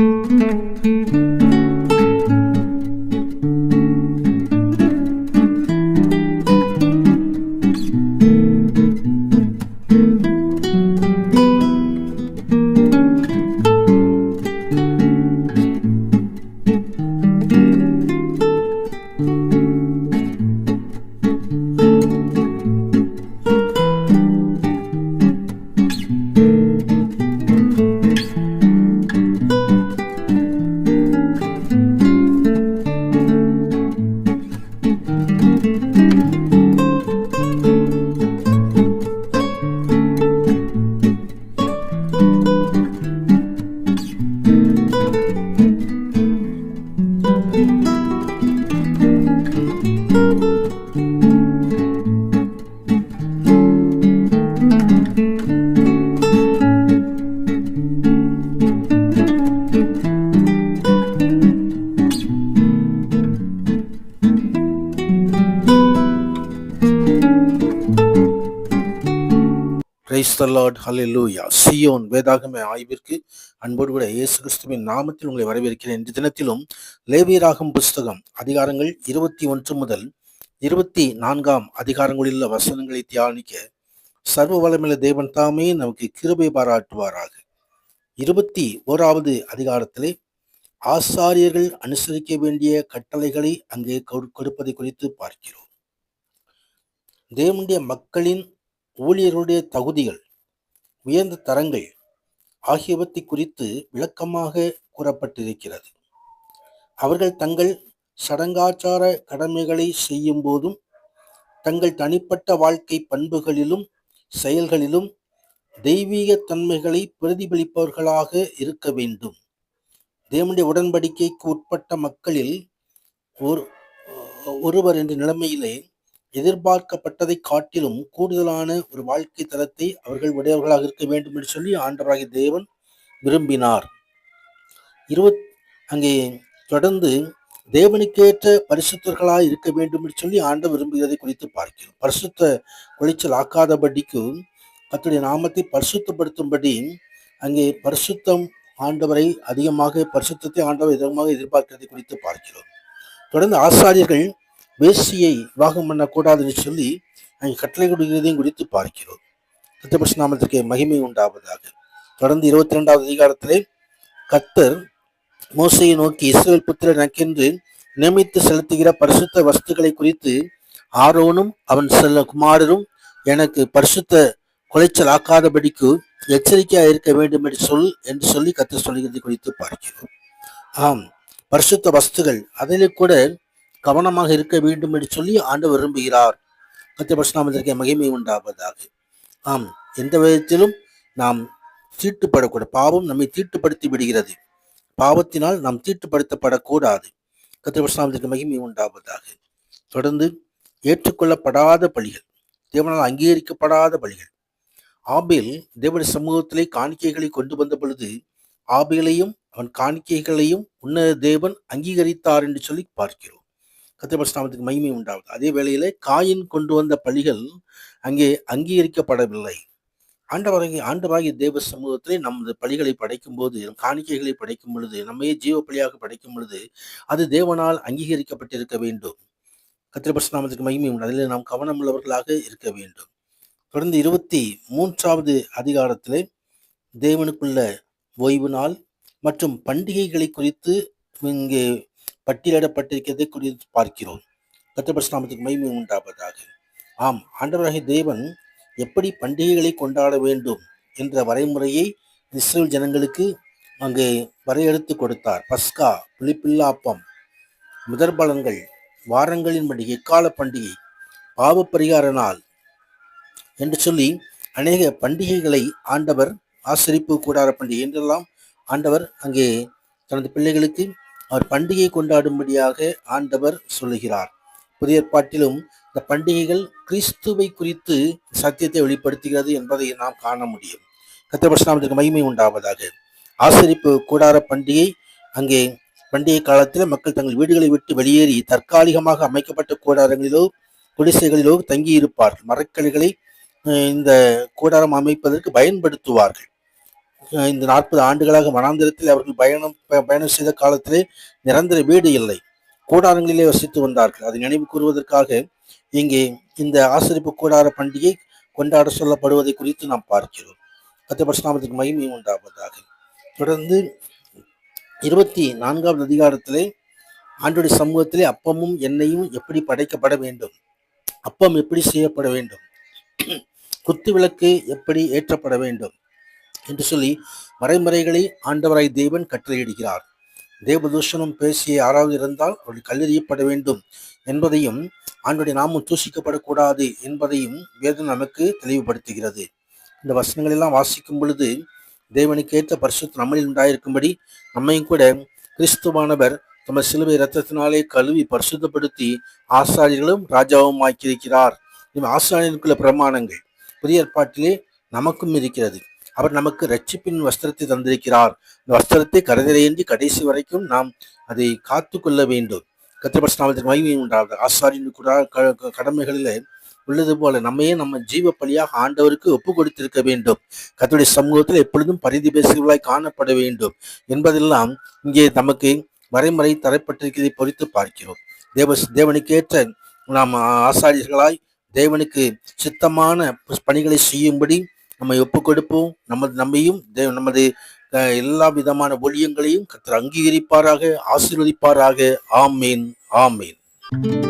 う。பிரைஸ் த Lord Zion வேதாகம ஆய்விற்கு அன்போடு கூட இயேசு கிறிஸ்துவின் நாமத்தில் உங்களை வரவேற்கிறேன். இன்று தினத்திலும் லேவியராகும் புஸ்தகம் அதிகாரங்கள் இருபத்தி ஒன்று முதல் இருபத்தி நான்காம் அதிகாரங்களில் வசனங்களை தியானிக்க சர்வ வளமுள்ள தேவன் தாமே நமக்கு கிருபை பாராட்டுவாராக. இருபத்தி ஓராவது அதிகாரத்திலே ஆசாரியர்கள் அனுசரிக்க வேண்டிய கட்டளைகளை அங்கே கொடு- கொடுப்பதை குறித்து பார்க்கிறோம். தேவனுடைய மக்களின் ஊழியர்களுடைய தகுதிகள் உயர்ந்த தரங்கள் ஆகியவற்றை குறித்து விளக்கமாக கூறப்பட்டிருக்கிறது. அவர்கள் தங்கள் சடங்காச்சார கடமைகளை செய்யும் போதும் தங்கள் தனிப்பட்ட வாழ்க்கை பண்புகளிலும் செயல்களிலும் தெய்வீக தன்மைகளை பிரதிபலிப்பவர்களாக இருக்க வேண்டும். தேவனுடைய உடன்படிக்கைக்கு உட்பட்ட மக்களில் ஒரு ஒருவர் என்ற நிலைமையிலே எதிர்பார்க்கப்பட்டதை காட்டிலும் கூடுதலான ஒரு வாழ்க்கை தரத்தை அவர்கள் உடையவர்களாக இருக்க வேண்டும் என்று சொல்லி ஆண்டவராகிய தேவன் விரும்பினார். இருபத் அங்கே தொடர்ந்து தேவனுக்கேற்ற பரிசுத்தர்களாக இருக்க வேண்டும் என்று சொல்லி ஆண்டவர் விரும்புகிறதை குறித்து பார்க்கிறோம். பரிசுத்த குலைச்சல் ஆக்காதபடிக்கு கத்துடைய நாமத்தை பரிசுத்தப்படுத்தும்படி அங்கே பரிசுத்தம் ஆண்டவரை அதிகமாக பரிசுத்தத்தை ஆண்டவர் அதிகமாக எதிர்பார்க்கிறதை குறித்து பார்க்கிறோம். தொடர்ந்து ஆசாரியர்கள் வேசியை விவாகம் பண்ணக்கூடாதுன்னு சொல்லி அங்கே கட்டளை கொடுக்கிறதையும் குறித்து பார்க்கிறோம். கத்தபட்ச நாமத்திற்கு மகிமை உண்டாவதாக. தொடர்ந்து இருபத்தி ரெண்டாவது அதிகாரத்திலே கத்தர் மோசையை நோக்கி இஸ்ரேல் புத்திரர் நக்கென்று நியமித்து செலுத்துகிற பரிசுத்த வஸ்துக்களை குறித்து ஆரோனும் அவன் செல்ல குமாரரும் எனக்கு பரிசுத்த குலைச்சல் ஆக்காதபடிக்கு எச்சரிக்கையா இருக்க வேண்டும் என்று சொல் என்று சொல்லி கத்தர் சொல்கிறது குறித்து பார்க்கிறோம். ஆம் பரிசுத்த வஸ்துகள் அதிலே கூட கவனமாக இருக்க வேண்டும் என்று சொல்லி ஆண்டு விரும்புகிறார். கத்திரபட்சநாமத்திற்கு மகிமை உண்டாவதாக. ஆம் எந்த விதத்திலும் நாம் தீட்டுப்படக்கூடாது பாவம் நம்மை தீட்டுப்படுத்தி விடுகிறது. பாவத்தினால் நாம் தீட்டுப்படுத்தப்படக்கூடாது. கத்திரபட்சநாமத்திற்கு மகிமை உண்டாவதாக. தொடர்ந்து ஏற்றுக்கொள்ளப்படாத பலிகள் தேவனால் அங்கீகரிக்கப்படாத பலிகள். ஆபேல் தேவன சமூகத்திலே காணிக்கைகளை கொண்டு வந்த பொழுது ஆபேலையும் அவன் காணிக்கைகளையும் உன்னத தேவன் அங்கீகரித்தார் என்று சொல்லி பார்க்கிறோம். கத்திரபஸ்நாமத்துக்கு மகிமை உண்டாவது அதே வேளையிலே காயின் கொண்டு வந்த பழிகள் அங்கே அங்கீகரிக்கப்படவில்லை. ஆண்டவராகி ஆண்டவராகிய தேவ சமூகத்திலே நமது பலிகளை படைக்கும் போது நம் காணிக்கைகளை படைக்கும் பொழுது நம்மையே ஜீவ பலியாக படைக்கும் பொழுது அது தேவனால் அங்கீகரிக்கப்பட்டிருக்க வேண்டும். கத்திரபஸ்நாமத்துக்கு மகிமை உண்டு. அதில் நாம் கவனமுள்ளவர்களாக இருக்க வேண்டும். தொடர்ந்து இருபத்தி மூன்றாவது அதிகாரத்திலே தேவனுக்குள்ள ஓய்வு நாள் மற்றும் பண்டிகைகளை குறித்து இங்கே பட்டியலிடப்பட்டிருக்கிறது குறித்து பார்க்கிறோம். கத்திரபட்சநாமத்துக்கு மகிமை உண்டாவதாக. ஆம் ஆண்டவராகிய தேவன் எப்படி பண்டிகைகளை கொண்டாட வேண்டும் என்ற வரைமுறையை இஸ்ரேல் ஜனங்களுக்கு அங்கே வரையறுத்து கொடுத்தார். பஸ்கா புளிப்பில்லாப்பம் முதற் பலன்கள் வாரங்களின் பண்டிகை எக்கால பண்டிகை பாவ பரிகார நாள் என்று சொல்லி அநேக பண்டிகைகளை ஆண்டவர் ஆசிரிப்பு கூடார பண்டிகை என்றெல்லாம் ஆண்டவர் அங்கே தனது பிள்ளைகளுக்கு அவர் பண்டிகை கொண்டாடும்படியாக ஆண்டவர் சொல்லுகிறார். புதிய ஏற்பாட்டிலும் இந்த பண்டிகைகள் கிறிஸ்துவை குறித்து சத்தியத்தை வெளிப்படுத்துகிறது என்பதை நாம் காண முடியும். கத்திரபட்சநாமத்துக்கு மகிமை உண்டாவதாக. ஆசரிப்பு கூடார பண்டிகை அங்கே பண்டிகை காலத்தில் மக்கள் தங்கள் வீடுகளை விட்டு வெளியேறி தற்காலிகமாக அமைக்கப்பட்ட கூடாரங்களிலோ குடிசைகளிலோ தங்கியிருப்பார்கள். மரக்கலைகளை இந்த கூடாரம் அமைப்பதற்கு பயன்படுத்துவார்கள். இந்த நாற்பது ஆண்டுகளாக வனாந்திரத்தில் அவர்கள் பயணம் ப- பயணம் செய்த காலத்திலே நிரந்தர வீடு இல்லை. கூடாரங்களிலே வசித்து வந்தார்கள். அதை நினைவு கூறுவதற்காக இங்கே இந்த ஆசரிப்பு கூடார பண்டிகை கொண்டாட சொல்லப்படுவதை குறித்து நாம் பார்க்கிறோம். கத்த பரசுநாமத்துக்கு மகிமை உண்டாவதாக. தொடர்ந்து இருபத்தி நான்காவது அதிகாரத்திலே ஆண்டுடைய சமூகத்திலே அப்பமும் எண்ணெயும் எப்படி படைக்கப்பட வேண்டும்? அப்பம் எப்படி செய்யப்பட வேண்டும்? குத்து விளக்கு எப்படி ஏற்றப்பட வேண்டும்? என்று சொல்லி மறைமறைகளை ஆண்டவராய் தேவன் கட்டளையிடுகிறார். தேவதூஷணம் பேசிய யாராவது இருந்தால் அவர்கள் கல்லெறியப்பட வேண்டும் என்பதையும் ஆண்டுடைய நாமும் தூசிக்கப்படக்கூடாது என்பதையும் வேதம் நமக்கு தெளிவுபடுத்துகிறது. இந்த வசனங்கள் எல்லாம் வாசிக்கும் பொழுது தேவனுக்கு ஏற்ற பரிசுத்த நம்மளில் உண்டாயிருக்கும்படி நம்மையும் கூட கிறிஸ்துவானவர் தமது சிலுவை இரத்தத்தினாலே கழுவி பரிசுத்தப்படுத்தி ஆசாரியர்களும் ராஜாவும் ஆக்கியிருக்கிறார் இவை ஆசாரியனுக்குள்ள பிரமாணங்கள் புதிய ஏற்பாட்டிலே நமக்கும் இருக்கிறது. அவர் நமக்கு ரட்சிப்பின் வஸ்திரத்தை தந்திருக்கிறார். இந்த வஸ்திரத்தை கருதலையின்றி கடைசி வரைக்கும் நாம் அதை காத்து கொள்ள வேண்டும் கத்திரபட்சநாமத்திற்கு மகிமை உண்டாவது ஆசாரியின் கூட க- உள்ளது போல நம்மையே நம்ம ஜீவ பலியாக ஆண்டவருக்கு ஒப்பு கொடுத்திருக்க வேண்டும். கத்துடைய சமூகத்தில் எப்பொழுதும் பரிதி பேசுகிறவர்களாய் காணப்பட வேண்டும். என்பதெல்லாம் இங்கே நமக்கு வரைமுறை தரப்பட்டிருக்கிறதை பொறித்து பார்க்கிறோம். தேவ தேவனுக்கேற்ற நாம் ஆசாரியர்களாய் தேவனுக்கு சித்தமான பணிகளை செய்யும்படி நம்மை ஒப்பு கொடுப்போம் நமது நம்மையும் தேவ- நமது எல்லா விதமான ஒழியங்களையும் கர்த்தர் அங்கீகரிப்பாராக ஆசீர்வதிப்பாராக. ஆமேன் ஆமீன்.